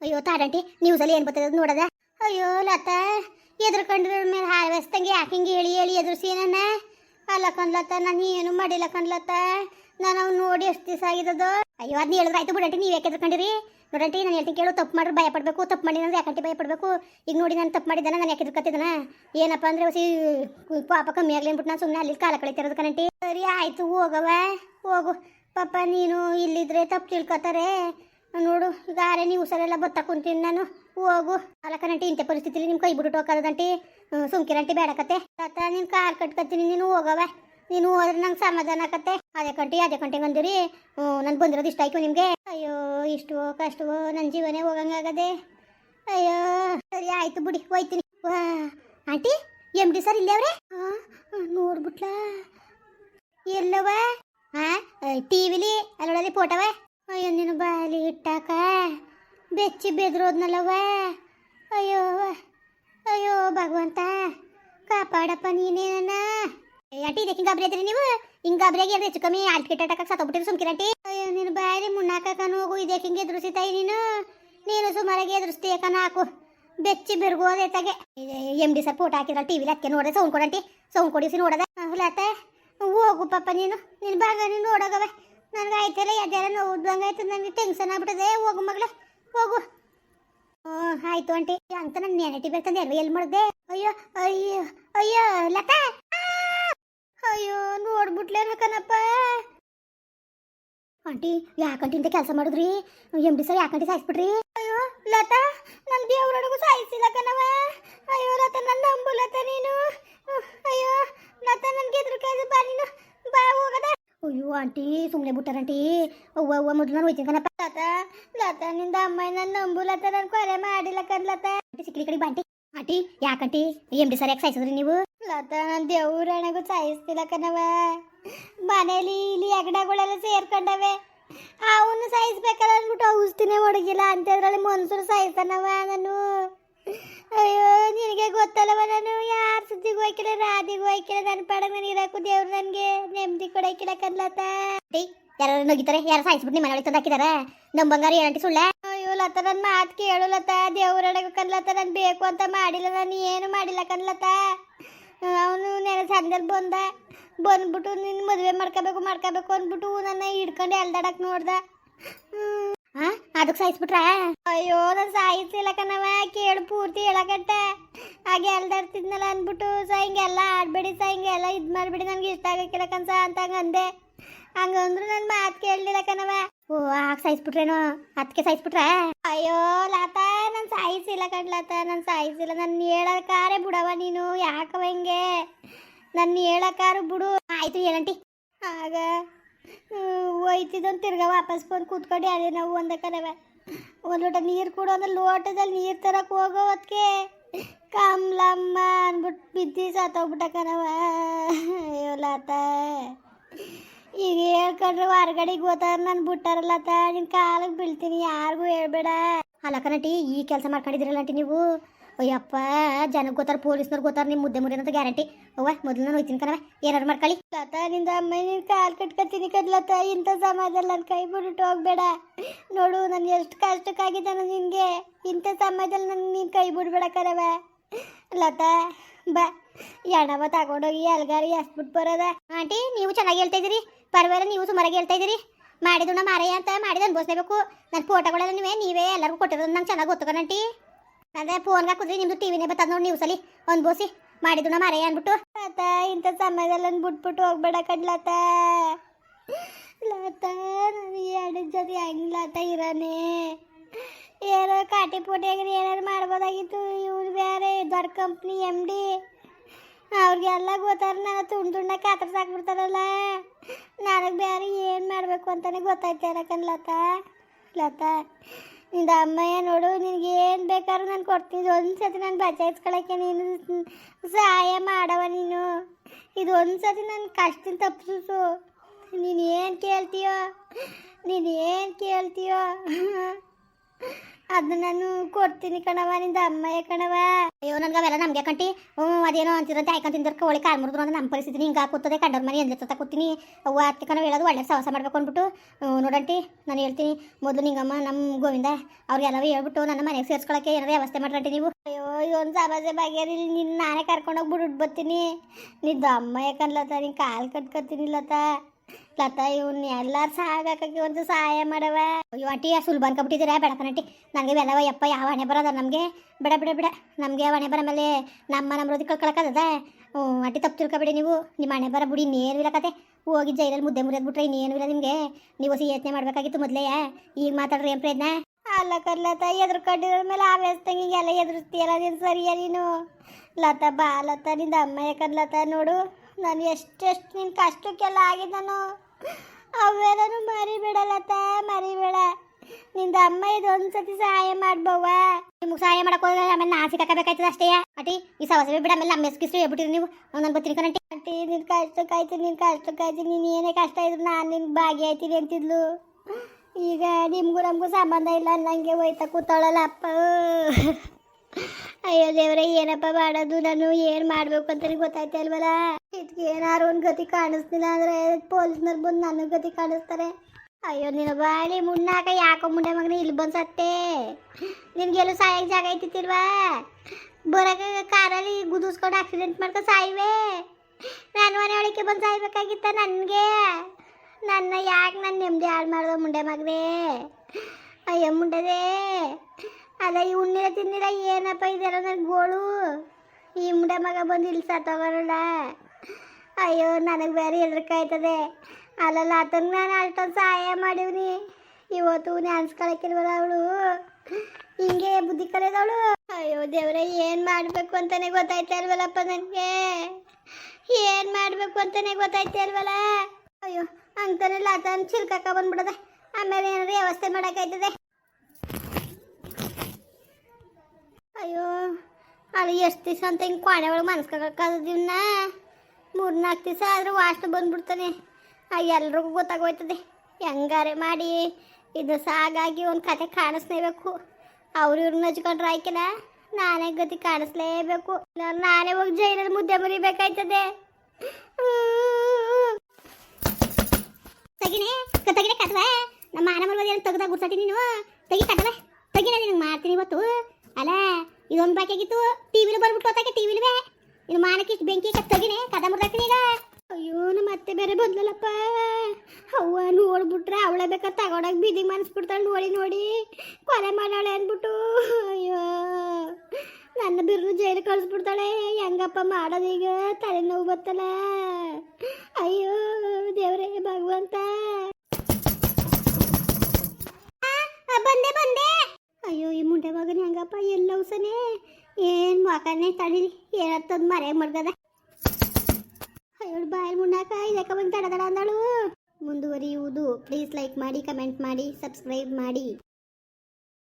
ಅಯ್ಯೋ ತಾಡಂಟಿ ನ್ಯೂಸಲ್ಲಿ ಏನು ಬರ್ತದೆ ನೋಡದ? ಅಯ್ಯೋ, ಲತಾ, ಎದ್ರಕೊಂಡ್ರ ಮೇಲೆ ಹಾರ್ವೆಸ್ತಂಗೆ ಯಾಕೆ ಹಿಂಗೆ ಹೇಳಿ ಹೇಳಿ ಎದುರಿಸಿ ನನ್ನ? ಅಲ್ಲ ಕಂದ್ಲತ್ತ ನಾನು ಏನು ಮಾಡಿಲ್ಲ ಕಂದ್ಲತ್ತ ನಾನು ಅವ್ನು ನೋಡಿ ಎಷ್ಟು ದಿವಸ ಆಗಿದ್ದದು ಅಯ್ಯೋ ಅದನ್ನ ಹೇಳಿದ್ರೆ ಆಯ್ತು ಬಿಡಂಟಿ ನೀವು ಯಾಕೆ ಎದುರ್ಕೊಂಡಿರಿ? ನೋಡಂಟಿ ನಾನು ಹೇಳ್ತೀನಿ ಕೇಳು, ತಪ್ಪು ಮಾಡ್ರೆ, ಭಯ ಪಡಬೇಕು, ತಪ್ಪು ಮಾಡಿ ಯಾಕಂಟಿ ಭಯ ಪಡಬೇಕು? ಈಗ ನೋಡಿ ನಾನು ತಪ್ಪು ಮಾಡಿದ್ದಾನೆ ನಾನು ಯಾಕೆ ಎದ್ರಕತ್ತಿದ್ದಾನ? ಏನಪ್ಪ ಅಂದ್ರೆ ಹೊಸಿ ಪಾಪ ಕಮ್ಮಿ ಆಗಲಿ ಅಂದ್ಬಿಟ್ಟು ನಾನು ಸುಮ್ಮನೆ ಅಲ್ಲಿ ಕಾಲ ಕಳಿತಿರೋದು ಕಣಂಟಿ ಸರಿ, ಆಯ್ತು ಹೋಗವ ಹೋಗು. ಪಾಪ, ನೀನು ಇಲ್ಲಿದ್ರೆ ತಪ್ಪು ತಿಳ್ಕೊತಾರೆ. ನೋಡು ಗಾರೆ ನೀವು ಹುಷಾರೆಲ್ಲ ಬತ್ತ ಕುಂತೀನಿ ನಾನು. ಹೋಗು. ಅಲಕನಂಟಿ ಇಂಥ ಪರಿಸ್ಥಿತಿಲಿ ನಿಮ್ಮ ಕೈ ಬಿಟ್ಟು ಹೋಗೋದಂಟಿ ಸುಮ್ಕಿರಂಟಿ ಬೇಡಕತ್ತೆ ತಾತ, ನೀನು ಕಾರ್ ಕಟ್ಕತ್ತೀನಿ ನೀನು ಹೋಗವೆ ನೀನು ಹೋದ್ರೆ ನಂಗೆ ಸಮಾಧಾನ ಆಕತ್ತೆ ಅದೇ ಕಂಟಿ, ಅದೇ ಕಂಟಿಗೆ ಅಂದಿರಿ. ನಾನು ಬಂದಿರೋದು ಇಷ್ಟ ಆಯ್ತು ನಿಮಗೆ. ಅಯ್ಯೋ, ಇಷ್ಟವೋ ಕಷ್ಟವೋ ನನ್ನ ಜೀವನೇ ಹೋಗಂಗಾಗದೆ ಅಯ್ಯೋ, ಸರಿ ಆಯ್ತು ಬಿಡಿ, ಹೋಯ್ತೀನಿ. ಆಂಟಿ, ಎಂ ಡಿ ಸರ್ ಇಲ್ಲೇ ಅವ್ರೆ? ನೋಡ್ಬಿಟ್ಲ? ಎಲ್ಲವ ಹಾ ಟಿವಿಲಿ, ಅಲ್ಲೊಳಲ್ಲಿ ಫೋಟೋವ? ಅಯ್ಯೋ, ನಿನ್ನ ಬಾಯಲ್ಲಿ ಇಟ್ಟಾಕ? ಬೆಚ್ಚಿ ಬೆದ್ರೋದ್ನಲ್ಲವ ಅಯ್ಯೋ ಅಯ್ಯೋ, ಭಗವಂತ, ಕಾಪಾಡಪ್ಪ ನೀನೇನ. ಆಂಟಿ, ಇದಕ್ಕೆ ಗಾಬರಿ ಆದ್ರಿ ನೀವು? ಹಿಂಗ್ ಗಾಬರಿಯಾಗಿ ಅಂದ್ರೆ ಹೆಚ್ಚು ಕಮ್ಮಿ ಆಲ್ಟ್ ಕಿಟ್ಟಾಕ ಸತ್ತೋಗ್ಬಿಟ್ಟಿರು ಸುಮ್ಕಿರಂಟಿ ಅಯ್ಯೋ, ನಿನ್ನ ಬಾಯಿ ಮುನ್ನಾಕನ ಹೋಗು ಇದಕ್ಕೆ ಹಿಂಗೆ ಎದುರಿಸಿತಾಯಿ ನೀನು? ನೀನು ಸುಮಾರಾಗಿ ಎದುರಿಸ್ತೀಯ ಕಣ, ಹಾಕು. ಬೆಚ್ಚಿ ಬೆರ್ಗೋದೈತಾಗೆ ಎಂ ಡಿ ಸರ್ ಫೋಟೋ ಹಾಕಿದ್ರ ಟಿವಿಲಿ ಅದಕ್ಕೆ ನೋಡಿದೆ, ಸೌಂಡ್ ಕೊಡಂಟಿ ಸೌಂಡ್ ಕೊಡಿಸಿ ನೋಡದ. ಹುಲಾತ, ಹೋಗು ಪಾಪ ನೀನು. ನಿನ್ನ ಭಾಗ ನೀನು ನೋಡೋಗವ. ನನಗೆ ಆಯ್ತಲ್ಲ ಯಾವ್ದಾರ ನೋಡ್ದಂಗೆ ಆಯ್ತು ನನಗೆ ಟೆನ್ಷನ್ ಆಗ್ಬಿಟ್ಟದೆ. ಹೋಗು ಮಗಳ, ಹೋಗು. ಹ್ಞೂ ಆಯ್ತು ಆಂಟಿ. ಅಂತ ನನ್ನ ನೆನೆಟಿ ಬರ್ತದೆ ಎಲ್ಲಿ ಎಲ್ಲಿ ಮಾಡಿದೆ? ಅಯ್ಯೋ ಅಯ್ಯೋ ಅಯ್ಯೋ, ಲತಾ! ಅಯ್ಯೋ ನೋಡ್ಬಿಟ್ಲೇನ ಕಣಪ್ಪ. ಆಂಟಿ ಯಾಕಂಟಿ ಇಂತ ಕೆಲಸ ಮಾಡಿದ್ರಿ? ಎಂಬಿ ಸರ್ ಯಾಕಂಟಿ ಸಾಯಿಸ್ಬಿಟ್ರಿ? ಅಯ್ಯೋ, ಲತಾ ನನ್ನ ದೇವ್ರೊಳಗೂ ಸಾಯಿಸಿಲ್ಲ ಕಣವ ಅಯ್ಯೋ ಲತಾ ನನ್ನ ನಂಬು ಲತಾ ನೀನು ಉಹ್, ಅಯ್ಯೋ ಲತಾ ನನ್ಗೆ ಎದುರು ಕೇಳಿದ ಬಾ ನೀನು ಬಾ ಹೋಗದ ಅಯ್ಯೋ ಆಂಟಿ ಸುಮ್ಮನೆ ಬಿಟ್ಟಾರಂಟಿ ಅವ್ವ ಅವ್ವ, ಮೊದಲು ನಾನು ಹೋಯ್ತೀನಿ ಕಣಪ್ಪ. ಲತಾ ಲತಾ, ನಿಂದ ಅಮ್ಮ ನನ್ನ ನಂಬು, ಲತಾ, ನಾನು ಕೊರೆ ಮಾಡಿಲ್ಲ ಕಣ್, ಲತಾ. ಆಂಟಿ ಸಿಕ್ಲಿ ಕಡೆ ಬಾಂಟಿ ಆಂಟಿ ಯಾಕಂಟಿ ಎಂ ಡಿ ಸರ್ ಯಾಕೆ ಸಾಯಿಸಿದ್ರಿ ನೀವು? ಲತಾ ನನ್ನ ದೇವ್ರಣೆಗೂ ಸಾಯಿಸ್ತಿಲ್ಲ ಕಣವ ಮನೇಲಿ ಇಲ್ಲಿ ಅಗಡಗಳೆಲ್ಲ ಸೇರ್ಕೊಂಡವೆ. ಅವನು ಸಾಯಿಸ್ಬೇಕಲ್ಲ ಅಂದ್ಬಿಟ್ಟು ಔಷಧಿನೇ ಒಡಗಿಲ್ಲ ಅಂತದ್ರಲ್ಲಿ ಮನ್ಸೂರು ಸಾಯಿಸ್ತಾನವ ನಾನು. ಅಯ್ಯೋ, ನಿನಗೆ ಗೊತ್ತಲ್ಲವ ನಾನು. ಹೋಯ್ಕಿಲ್ಲ ರಾದಿಗೂ ಹೋಯ್ಕಿಲ್ಲ ನನ್ನ ಪಾಡ ನಾನು ಇರಕ್ಕೂ ದೇವ್ರು ನನಗೆ ನೆಮ್ಮದಿ ಕೊಡಕ್ಕಿಲ್ಲ ಕನ್ಲತ್ತ ಯಾರು ನುಗ್ಗಿತಾರೆ ಯಾರು ಸಾಯಿಸ್ಬಿಟ್ಟು ನಿಮ್ಮ ಮನೆಯೊಳಗೆ ತಂದು ಹಾಕಿದಾರ ನಮ್ಮ ಬಂಗಾರ ಏನಂಟಿ ಸುಳ್ಳೆ? ಅಯ್ಯೋ ಲತ ನನ್ನ ಮಾತು ಕೇಳು ಲತ ದೇವ್ರೊಳಗೆ ಕನ್ಲತ್ತ ನಾನು ಬೇಕು ಅಂತ ಮಾಡಿಲ್ಲ ನಾನು ಏನು ಮಾಡಿಲ್ಲ ಕನ್ಲತ್ತ ಅವನು ನೆನೆ ಸಂದಲ್ಲಿ ಬಂದ ಬಂದ್ಬಿಟ್ಟು ನಿನ್ನ ಮದುವೆ ಮಾಡ್ಕೋಬೇಕು ಮಾಡ್ಕೋಬೇಕು ಅಂದ್ಬಿಟ್ಟು ನನ್ನ ಹಿಡ್ಕೊಂಡು ಎಲ್ದಾಡಕ್ ನೋಡ್ದ. ಹಾ ಅದಕ್ಕೆ ಸಾಯಿಸ್ಬಿಟ್ರ? ಅಯ್ಯೋ, ನಾನು ಸಾಯಿಸಿಲ್ಲ ಕಣವ ಕೇಳು ಪೂರ್ತಿ ಹೇಳಕಟ್ಟೆ. ಹಾಗೆ ಎಲ್ದಾಡ್ತಿದ್ನಲ್ಲ ಅಂದ್ಬಿಟ್ಟು, ಸ, ಹಿಂಗೆಲ್ಲ ಆಡ್ಬೇಡಿ, ಸ, ಹಿಂಗೆಲ್ಲ ಇದು ಮಾಡ್ಬೇಡಿ. ನನಗೆ ಇಷ್ಟ ಆಗಕ್ಕಿಲ್ಲ ಕನ್ಸ ಅಂತ ಅಂದೆ. ಹಂಗಂದ್ರು ನನ್ನ ಮಾತು ಕೇಳಲಿಲ್ಲ ಕಣವ ಓ ಆಗ ಸಾಯಿಸ್ಬಿಟ್ರೇನೋ? ಅದಕ್ಕೆ ಸಾಯಿಸ್ಬಿಟ್ರ? ಅಯ್ಯೋ, ಲಾತ, ನಾನು ಸಾಯಿಸಿಲ್ಲ ಕಣ್ಲಾತ ನಾನು ಸಾಯಿಸಿಲ್ಲ ನನ್ನ ಹೇಳಕಾರೆ ಬಿಡವ ನೀನು. ಯಾಕವ ಹಿಂಗೆ? ನನ್ನ ಹೇಳಕಾರು ಬಿಡು. ಆಯ್ತು ಏನಂಟಿ ಆಗ ಹೋಯ್ತಿದ್ದೊಂದು ತಿರ್ಗಾ ವಾಪಸ್ ಬಂದು ಕೂತ್ಕೊಂಡು, ಅದೇ ನಾವು ಒಂದ ಒಂದು ಲೋಟ ನೀರು ಕೊಡು ಅಂದ್ರೆ ಲೋಟದಲ್ಲಿ ನೀರು ತರಕ್ಕೆ ಹೋಗೋ ಹೊತ್ಕೆ ಕಮ್ಲಮ್ಮ ಅಂದ್ಬಿಟ್ಟು ಬಿದ್ದಿ ಸತ್ತೋಗ್ಬಿಟ್ಟ ಕಣವ. ಅಯ್ಯೋ ಲತ. ಈಗ ಹೇಳ್ಕೊಂಡ್ರೆ ಹೊರ್ಗಡೆಗೆ ಹೋತಾರ ನಾನು ಬಿಟ್ಟಾರಲ್ಲತ್ತ ನಿನ್ನ ಕಾಲಿಗೆ ಬೀಳ್ತೀನಿ, ಯಾರಿಗೂ ಹೇಳ್ಬೇಡ. ಅಲ್ಲ ಕಣಟಿ ಈ ಕೆಲಸ ಮಾಡ್ಕೊಂಡಿದ್ರಲ್ಲಂಟಿ ನೀವು? ಅಯ್ಯಪ್ಪ ಜನಕ್ಕೆ ಗೊತ್ತಾರ ಪೊಲೀಸ್ನವ್ರು ಗೊತ್ತಾರ ನಿಮ್ಮ ಮುದ್ದೆ ಮುರಿ ಅಂತ ಗ್ಯಾರಂಟಿ. ಅವ್ವ ಮೊದಲು ನಾನು ಹೋಯ್ತೀನಿ ಕಣವ ಏನಾರು ಮಾಡ್ಕೊಳ್ಳಿ. ಲತ ನಿಂದ ಅಮ್ಮ ನಿನ್ ಕಾಲು ಕಟ್ಕೊತೀನಿ ಕದ್ಲತ್ತ. ಇಂಥ ಸಮಾಜದಲ್ಲಿ ನನ್ನ ಕೈ ಬಿಟ್ಟು ಹೋಗ್ಬೇಡ. ನೋಡು ನಾನು ಎಷ್ಟು ಕಷ್ಟಕ್ಕಾಗಿದ್ದಾನು ನಿನಗೆ. ಇಂಥ ಸಮಾಜದಲ್ಲಿ ನನ್ನ ನೀನು ಕೈ ಬಿಡ್ಬೇಡ ಕರವ ಲತಾ ಬಾ. ಎಣವ ತಗೊಂಡೋಗಿ ಎಲ್ಗಾರಿ ಎಸ್ಬಿಟ್ಟು ಬರೋದ. ಆಂಟಿ ನೀವು ಚೆನ್ನಾಗಿ ಹೇಳ್ತಾ ಇದ್ದೀರಿ. ಪರವಾಗಿಲ್ಲ ನೀವು ಸುಮಾರಾಗಿ ಹೇಳ್ತಾ ಇದ್ದೀರಿ. ಮಾಡಿದ ಮಾರಯ್ಯ ಅಂತ ಮಾಡಿದ ಅನ್ಭವಿಸ್ಲೇಬೇಕು. ನನ್ನ ಫೋಟೋಗಳೆಲ್ಲ ನೀವೇ ನೀವೇ ಎಲ್ಲರಿಗೂ ಕೊಟ್ಟಿರೋದು ನಂಗೆ ಚೆನ್ನಾಗಿ ಗೊತ್ತು ಕಣಂಟಿ ಅದೇ ಫೋನ್ ಹಾಕಿದ್ರಿ, ನಿಮ್ದು ಟಿವಿನೇ ಬರ್ತದ ನೋಡಿ ಸಲಿ. ಮಾಡಿದ್ದು ಮಾಡಿದುಣ ಮಾರಯ್ಯ ಅಂದ್ಬಿಟ್ಟು. ಲತಾ, ಇಂಥ ಸಮಯದಲ್ಲಿ ಬಿಟ್ಬಿಟ್ಟು ಹೋಗ್ಬೇಡ ಕಡ್ಲತ್ತ ಲತಾ. ನಾನು ಎರಡು ಜೊತೆ ಹೆಂಗ್ ಇರನೇ? ಏನೋ ಕಾಟಿ ಪೋಟಿ ಆಗಿರಿ ಏನಾರು ಮಾಡ್ಬೋದಾಗಿತ್ತು. ಇವ್ರು ಬೇರೆ ದೊಡ್ಡ ಕಂಪ್ನಿ ಎಂ ಡಿ ಅವ್ರಿಗೆಲ್ಲ ಗೊತ್ತಾರ ನಾನು ತುಂಡು ತುಂಡ ಕಾತರ್ಸಾಕ್ಬಿಡ್ತಾರಲ್ಲ ನನಗೆ ಬೇರೆ ಏನು ಮಾಡಬೇಕು ಅಂತಲೇ ಗೊತ್ತಾಯ್ತು ಕಣ್ ಲತಾ? ಲತಾ ನಿಂದ ಅಮ್ಮಯ್ಯ ನೋಡು, ನಿನಗೆ ಏನು ಬೇಕಾದ್ರೂ ನಾನು ಕೊಡ್ತೀನಿ. ಒಂದು ಸತಿ ನಾನು ಬಚಾಯಿಸ್ಕೊಳಕ್ಕೆ ನೀನು ಸಹಾಯ ಮಾಡವ ನೀನು. ಇದು ಒಂದು ಸತಿ ನನ್ನ ಕಷ್ಟ ತಪ್ಪಿಸು ನೀನು ಏನು ಕೇಳ್ತೀಯೋ, ನೀನು ಏನು ಕೇಳ್ತೀಯೋ. ಅದನ್ನ ನಾನು ಕೊಡ್ತೀನಿ ಕಣವ ನಿಂದ ಅಮ್ಮಯ್ಯ ಕಣವ ಅಯ್ಯೋ, ನನ್ಗೆ ಅವೆಲ್ಲ ನಮಗೆ ಕಂಟಿ? ಹ್ಞೂ, ಅದೇನೋ ಅಂತಿರಂತೆ ಆಯ್ಕೊಂಡು ತಿಂದ್ರೆ ಒಳ್ಳೆ ಕಾಲ್ ಮುರಿದ್ರು ಅಂತ ನಮ್ಮ ಪರಿಸ್ಥಿತಿ ಹಿಂಗೆ ಕೂತದೆ ಕಂಡವ್ರ ಮನೆ ಎಂದಿರ್ತ ಕೂತೀನಿ. ಅವ್ವ, ಅತ್ತೆ ಕಣವ ಹೇಳೋದು ಒಳ್ಳೆ ಸವಾಸ ಮಾಡ್ಬೇಕು ಅಂದ್ಬಿಟ್ಟು ನೋಡಂಟಿ ನಾನು ಹೇಳ್ತೀನಿ. ಮೊದಲು ನಿಂಗಮ್ಮ ನಮ್ಮ ಗೋವಿಂದ ಅವ್ರಿಗೆಲ್ಲವೂ ಹೇಳ್ಬಿಟ್ಟು ನನ್ನ ಮನೆಗೆ ಸೇರ್ಸ್ಕೊಳಕ್ಕೆ ಏನಾರ ವ್ಯವಸ್ಥೆ ಮಾಡ್ರಂಟಿ ನೀವು. ಅಯ್ಯೋ ಇದೊಂದು ಸಮಸ್ಯೆ ಬಗೆಹರಿಲಿ ನಿನ್ನ ನಾನೇ ಕರ್ಕೊಂಡೋಗಿ ಬಿಡ್ಬಿಟ್ಟು ಬರ್ತೀನಿ. ನಿಂದು ಅಮ್ಮ ಯಾಕನ್ಲತ್ತ ನಿಂಗೆ ಕಾಲು ಕಟ್ಕೊತೀನಿ ಲತ ಲತಾ, ಇವ್ನ ಎಲ್ಲಾರು ಸಾಗಾಕಕ್ಕೆ ಒಂದು ಸಹಾಯ ಮಾಡವ. ಅಯ್ಯೋ ಅಟಿ ಸುಲಭ ಅನ್ಕೊಬಿಟ್ಟಿದ್ದೀರಾ ಬೇಡ ಕಣಟಿ ನನಗೆ ಬೆಲವ ಯಪ್ಪ, ಯಾವ ಹಣೆ ಬರೋದ ನಮಗೆ? ಬೇಡ, ಬಿಡ ಬಿಡ. ನಮಗೆ ಹಣೆ ಬರ ಮೇಲೆ ನಮ್ಮ ನಮ್ರೋದಿ ಕಳ್ಕೊಳಕದ ಹ್ಞೂ ಅಟ್ಟಿ ತಪ್ಪು ತಿಳ್ಕೊಬೇಡಿ ನೀವು. ನಿಮ್ಮ ಹಣೆ ಬರ ಬುಡಿ ಇನ್ನೇನು ಕತೆ. ಹೋಗಿ ಜೈಲಲ್ಲಿ ಮುದ್ದೆ ಮುರಿದ್ಬಿಟ್ರೆ ಇನ್ನೇನು ಇಲ್ಲ ನಿಮಗೆ. ನೀವು ಸಿ ಯೋಚನೆ ಮಾಡಬೇಕಾಗಿತ್ತು ಮೊದಲೇ. ಈಗ ಮಾತಾಡ್ರಿ ಏನು ಪ್ರಯತ್ನ? ಅಲ್ಲ ಕರ್ಲತ ಎದ್ರು ಕಟ್ಟಿರೋ ಮೇಲೆ ಆವೇಸ್ತಂಗೆ ಎಲ್ಲ ಎದುರಿಸ್ತೀಯಲ್ಲ ನೀನು ಸರಿಯಾ ನೀನು? ಲತ, ಬಾ ಲತ, ನಿಂದ ಅಮ್ಮ ಲತಾ ನೋಡು? ನಾನು ಎಷ್ಟೆಷ್ಟು ನಿನ್ನ ಕಷ್ಟಕ್ಕೆಲ್ಲ ಆಗಿದ್ದಾನೋ ಅವೆಲ್ಲನೂ ಮರಿ ಮರಿಬೇಡ. ನಿಂದ ಅಮ್ಮ ಇದು ಒಂದ್ಸತಿ ಸಹಾಯ ಮಾಡ್ಬವ್ವ. ನಿಮ್ಗೆ ಸಹಾಯ ಮಾಡಕ್ ಹೋದ್ರೆ ಆಮೇಲೆ ನಾ ಸಿಕ್ಕಾಕಬೇಕಾಯ್ತದ ಅಷ್ಟೇ. ಅಟಿ ಈ ಸವಸೆ ಬಿಡ, ಆಮೇಲೆ ನಮ್ಮ ಹೆಸ್ಕಿಸ್ರು ಹೇಳ್ಬಿಟ್ಟಿರಿ ನೀವು. ನಾನು ಬರ್ತೀನಿ ಕಣಂಟಿ. ಆಂಟಿ, ನಿನ್ ಕಷ್ಟಕ್ಕಾಯ್ತು ನಿನ್ ಕಷ್ಟಕ್ಕಾಯ್ತು ನೀನು ಏನೇ ಕಷ್ಟ ಇದ್ರು ನಾನು ನಿನ್ ಭಾಗಿಯಾಯ್ತೀನಿ ಅಂತಿದ್ಲು. ಈಗ ನಿಮ್ಗೂ ನಮಗೂ ಸಂಬಂಧ ಇಲ್ಲ, ನಂಗೆ ಹೋಯ್ತಾ ಕೂತಾಳಲ್ಲ ಅಪ್ಪ ಅಯ್ಯೋ ದೇವ್ರೆ, ಏನಪ್ಪ ಮಾಡೋದು? ನಾನು ಏನು ಮಾಡ್ಬೇಕು ಅಂತ ಗೊತ್ತಾಯ್ತಾ ಅಲ್ವಲ್ಲ ಇದಕ್ಕೆ ಏನಾರು ಒಂದು ಗತಿ ಕಾಣಿಸ್ತಿಲ್ಲ ಅಂದ್ರೆ ಪೊಲೀಸ್ನವ್ರು ಬಂದು ನನ್ನ ಗತಿ ಕಾಣಿಸ್ತಾರೆ. ಅಯ್ಯೋ, ನೀನು ಬಾಳಿ ಮುಣ್ಣಾಕ ಯಾಕೋ ಮುಂಡೆ ಮಗನ ಇಲ್ಲಿ ಬಂದು ಸತ್ತೆ? ನಿನ್ಗೆಲ್ಲೂ ಸಾಯಕ್ಕೆ ಜಾಗ ಐತಿತ್ತಿಲ್ವಾ ಬರಕ ಕಾರಲ್ಲಿ ಗುದಿಸ್ಕೊಂಡು ಆಕ್ಸಿಡೆಂಟ್ ಮಾಡ್ಕೊಂಡು ಸಾಯ್ವೆ? ನಾನು ಮನೆ ಒಳಗೆ ಬಂದು ಸಾಯ್ಬೇಕಾಗಿತ್ತ ನನಗೆ? ನನ್ನ ಯಾಕೆ ನನ್ನ ನೆಮ್ಮದಿ ಹಾಳು ಮಾಡ್ದೆ ಮುಂಡೆ ಮಗನೇ? ಅಯ್ಯೋ, ಮುಂಡದೆ. ಅಲ್ಲ, ಈ ಉಣ್ಣಿರ ತಿನ್ನಿರ ಏನಪ್ಪ ಇದೆಲ್ಲ ನನ್ನ ಗೋಳು? ಈ ಮುಂಡೆ ಮಗ ಬಂದು ಇಲ್ಲಿ ಸತ್ತೋಗೋಣ ಅಯ್ಯೋ, ನನಗೆ ಬೇರೆ ಹೆದರಿಕಾಯ್ತದೆ ಅಲ್ಲಲ್ಲ ಆತನ ನಾನು ಅಷ್ಟೊಂದು ಸಹಾಯ ಮಾಡಿವ್ನಿ. ಇವತ್ತು ನೆನ್ಸ್ಕೊಳಕ್ಕಿಲ್ವಲ್ಲ ಅವಳು? ಹಿಂಗೆ ಬುದ್ಧಿ ಕಲಿಯೋದವಳು ಅಯ್ಯೋ, ದೇವ್ರೆ, ಏನು ಮಾಡಬೇಕು ಅಂತಾನೆ ಗೊತ್ತಾಯ್ತಾ ಇಲ್ವಲ್ಲಪ್ಪ ನನಗೆ ಏನು ಮಾಡಬೇಕು ಅಂತಾನೆ ಗೊತ್ತಾಯ್ತಾ ಇಲ್ವಲ್ಲ? ಅಯ್ಯೋ ಅಂತಾನೆಲ್ಲ ಆತನ ಚಿಲ್ಕಕ್ಕ ಬಂದ್ಬಿಡದೆ. ಆಮೇಲೆ ಏನಾದ್ರು ವ್ಯವಸ್ಥೆ ಮಾಡೋಕ್ಕಾಯ್ತದೆ ಅಯ್ಯೋ, ಅಲ್ಲಿ ಎಷ್ಟು ದಿವಸ ಅಂತ ಹಿಂಗೆ ಕೊನೆ ಒಳಗೆ ಮನ್ಸ್ಕೊಳಕ್ಕಾಗದಿವನ್ನ ಮೂರು ನಾಲ್ಕು ದಿವಸ ಆದರೂ ವಾಸ್ಟ್ ಬಂದ್ಬಿಡ್ತಾನೆ. ಎಲ್ರಿಗೂ ಗೊತ್ತಾಗೋಯ್ತದೆ. ಹೆಂಗಾರೆ ಮಾಡಿ? ಇದು ಸಾಗಾಗಿ ಒಂದು ಕತೆ ಕಾಣಿಸ್ಲೇಬೇಕು. ಅವ್ರು ಇವ್ರನ್ನ ಹಚ್ಕೊಂಡ್ರೆ ಆಯ್ಕಿಲ್ಲ ನಾನೇ ಗತಿ ಕಾಣಿಸ್ಲೇಬೇಕು. ನಾನೇ ಹೋಗಿ ಜೈಲಲ್ಲಿ ಮುದ್ದೆ ಮುರಿಬೇಕಾಯ್ತದೆ. ತೆಗಿನೇ ತೆಗಿನೇ ಕಟ್ವೆ ನಮ್ಮ ಮಾನ ಏನು ತೆಗ್ದಾಗ ಗುರ್ಸಟಿ ನೀನು. ತೆಗಿ ಕಟ್ವೆ ತೆಗಿನ ನಿನಗೆ ಮಾಡ್ತೀನಿ ಇವತ್ತು. ಅಲ್ಲ ಇದೊಂದು ಬಾಕಿಯಾಗಿತ್ತು ಟಿವಿಲು ಬರ್ಬಿಟ್ಟು ಹೋತಾಕೆ ಟಿವಿಲ್ವೇ ಇನ್ನು ಮಾನಕ್ಕೆ ಬೆಂಕಿ ಕಟ್ ತೆಗಿನೇ ಕದ ಮುರ್ದಾಕ್ತೀನಿ ಈಗ. ಅಯ್ಯೋ ನಮ್ಮ ಅತ್ತೆ ಬೇರೆ ಬಂದ್ಲಲ್ಲಪ್ಪ. ಅವ್ವ ನೋಡ್ಬಿಟ್ರೆ ಅವಳೆ ಬೇಕಾ ತಗೊಂಡೋಗಿ ಬೀದಿಗೆ ಮನ್ಸ್ಬಿಡ್ತಾಳೆ ನೋಡಿ ನೋಡಿ. ಕೊಲೆ ಮಾಡಾಳೆ ಅಂದ್ಬಿಟ್ಟು. ಅಯ್ಯೋ, ನನ್ನ ಬಿರು ಜೈಲು ಕಳಿಸ್ಬಿಡ್ತಾಳೆ. ಹೆಂಗಪ್ಪ ಮಾಡೋದೀಗ ತಲೆನೋವು ಬತ್ತಲ್ಲ. ಅಯ್ಯೋ, ದೇವ್ರೇ, ಭಗವಂತ. ಬಂದೆ ಬಂದೆ ಅಯ್ಯೋ ಈ ಮುಂಡೆ ಮಗನ ಹೆಂಗಪ್ಪ ಎಲ್ಲ ಉಸನೆ ಮಕನೇ ತಡೀಲಿ. ಏನತ್ತದ್ ಮರೆ ಮರ್ಗದ ಅಯ್ಯೋ ಬಾಯಲ್ಲಿ ಮುನ್ನಾಕ ಇದಕ್ಕೆ ಬಂದು ತಡ ತಡ ಅಂದಳು. ಮುಂದುವರಿಯುವುದು. ಪ್ಲೀಸ್ ಲೈಕ್ ಮಾಡಿ ಕಮೆಂಟ್ ಮಾಡಿ ಸಬ್ಸ್ಕ್ರೈಬ್ ಮಾಡಿ.